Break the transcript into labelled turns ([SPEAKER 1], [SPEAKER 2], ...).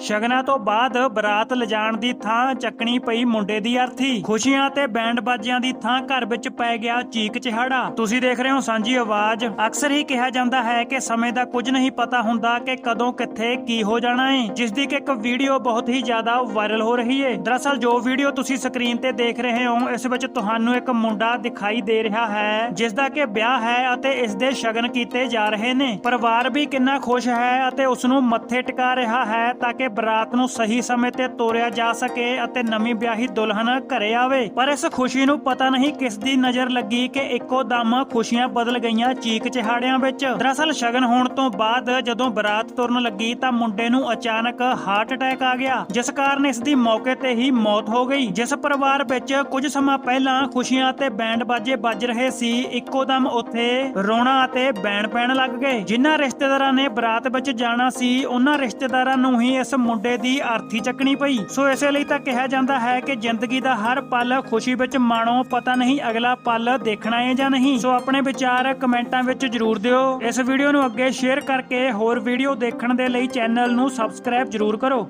[SPEAKER 1] ਸ਼ਗਨਾਂ ਤੋਂ ਬਾਅਦ ਬਰਾਤ ਲਿਜਾਣ ਦੀ ਥਾਂ ਚੱਕਣੀ ਪਈ ਮੁੰਡੇ ਦੀ ਅਰਥੀ। ਖੁਸ਼ੀਆਂ ਤੇ ਬੈਂਡ ਬਾਜਿਆਂ ਦੀ ਥਾਂ ਘਰ ਵਿੱਚ ਪੈ ਗਿਆ ਚੀਕ ਚਿਹਾੜਾ। ਤੁਸੀਂ ਦੇਖ ਰਹੇ ਹੋ ਸਾਂਝੀ ਆਵਾਜ਼। ਅਕਸਰ ਹੀ ਕਿਹਾ ਜਾਂਦਾ ਹੈ ਕਿ ਸਮੇਂ ਦਾ ਕੁਝ ਨਹੀਂ ਪਤਾ ਹੁੰਦਾ ਕਿ ਕਦੋਂ ਕਿੱਥੇ ਕੀ ਹੋ ਜਾਣਾ ਹੈ ਜਿਸ ਦੀ ਕਿ ਇੱਕ ਵੀਡੀਓ ਬਹੁਤ ਹੀ ਜ਼ਿਆਦਾ ਵਾਇਰਲ ਹੋ ਰਹੀ ਹੈ ਦਰਅਸਲ ਜੋ ਵੀਡੀਓ ਤੁਸੀਂ ਸਕਰੀਨ ਤੇ ਦੇਖ ਰਹੇ ਹੋ, ਇਸ ਵਿੱਚ ਤੁਹਾਨੂੰ ਇੱਕ ਮੁੰਡਾ ਦਿਖਾਈ ਦੇ ਰਿਹਾ ਹੈ, ਜਿਸ ਦਾ ਕਿ ਵਿਆਹ ਹੈ ਅਤੇ ਇਸ ਦੇ ਸ਼ਗਨ ਕੀਤੇ ਜਾ ਰਹੇ ਨੇ। ਪਰਿਵਾਰ ਵੀ ਕਿੰਨਾ ਖੁਸ਼ ਹੈ ਅਤੇ ਉਸ ਨੂੰ ਮੱਥੇ ਟਿਕਾ ਰਿਹਾ ਹੈ ਤਾਂ ਕਿ ਬਰਾਤ ਨੂੰ ਸਹੀ ਸਮੇਂ ਤੇ ਤੋਰਿਆ ਜਾ ਸਕੇ ਅਤੇ ਨਵੀਂ ਵਿਆਹੀ ਦੁਲਹਨ ਘਰੇ ਆਵੇ। ਪਰ ਇਸ ਖੁਸ਼ੀ ਨੂੰ ਪਤਾ ਨਹੀਂ ਕਿਸ ਦੀ ਨਜ਼ਰ ਲੱਗੀ ਕਿ ਇੱਕੋ ਦਮ ਖੁਸ਼ੀਆਂ ਬਦਲ ਗਈਆਂ ਚੀਕ ਚਿਹਾੜਿਆਂ ਵਿੱਚ। ਦਰਅਸਲ ਸ਼ਗਨ ਹੋਣ ਤੋਂ ਬਾਅਦ ਜਦੋਂ ਬਰਾਤ ਤੁਰਨ ਲੱਗੀ ਤਾਂ ਮੁੰਡੇ ਨੂੰ ਅਚਾਨਕ ਹਾਰਟ ਅਟੈਕ ਆ ਗਿਆ, ਜਿਸ ਕਾਰਨ ਇਸ ਦੀ ਮੌਕੇ ਤੇ ਹੀ ਮੌਤ ਹੋ ਗਈ, ਜਿਸ ਪਰਿਵਾਰ ਵਿੱਚ ਕੁਝ ਸਮਾਂ ਪਹਿਲਾਂ ਖੁਸ਼ੀਆਂ ਤੇ ਬੈਂਡ ਬਾਜੇ ਵੱਜ ਰਹੇ ਸੀ, ਇੱਕੋ ਦਮ ਉੱਥੇ ਰੋਣਾ ਅਤੇ ਬੈਣ ਪੈਣ ਲੱਗ ਗਏ। ਜਿਨ੍ਹਾਂ ਰਿਸ਼ਤੇਦਾਰਾਂ ਨੇ ਬਰਾਤ ਵਿੱਚ ਜਾਣਾ ਸੀ, ਉਹਨਾਂ ਰਿਸ਼ਤੇਦਾਰਾਂ ਨੂੰ ਹੀ ਇਸ ਮੁੰਡੇ ਦੀ ਆਰਥੀ ਚੱਕਣੀ ਪਈ। ਸੋ ਇਸੇ ਲਈ ਤਾਂ ਕਿਹਾ ਜਾਂਦਾ ਹੈ ਕਿ ਜ਼ਿੰਦਗੀ ਦਾ ਹਰ ਪਲ ਖੁਸ਼ੀ ਵਿੱਚ ਮਾਣੋ, ਪਤਾ ਨਹੀਂ ਅਗਲਾ ਪਲ ਦੇਖਣਾ ਹੈ ਜਾਂ ਨਹੀਂ। ਸੋ ਆਪਣੇ ਵਿਚਾਰ ਕਮੈਂਟਾਂ ਵਿੱਚ ਜਰੂਰ ਦਿਓ। ਇਸ ਵੀਡੀਓ ਨੂੰ ਅੱਗੇ ਸ਼ੇਅਰ ਕਰਕੇ ਹੋਰ ਵੀਡੀਓ ਦੇਖਣ ਦੇ ਲਈ ਚੈਨਲ ਨੂੰ ਸਬਸਕ੍ਰਾਈਬ ਜਰੂਰ ਕਰੋ।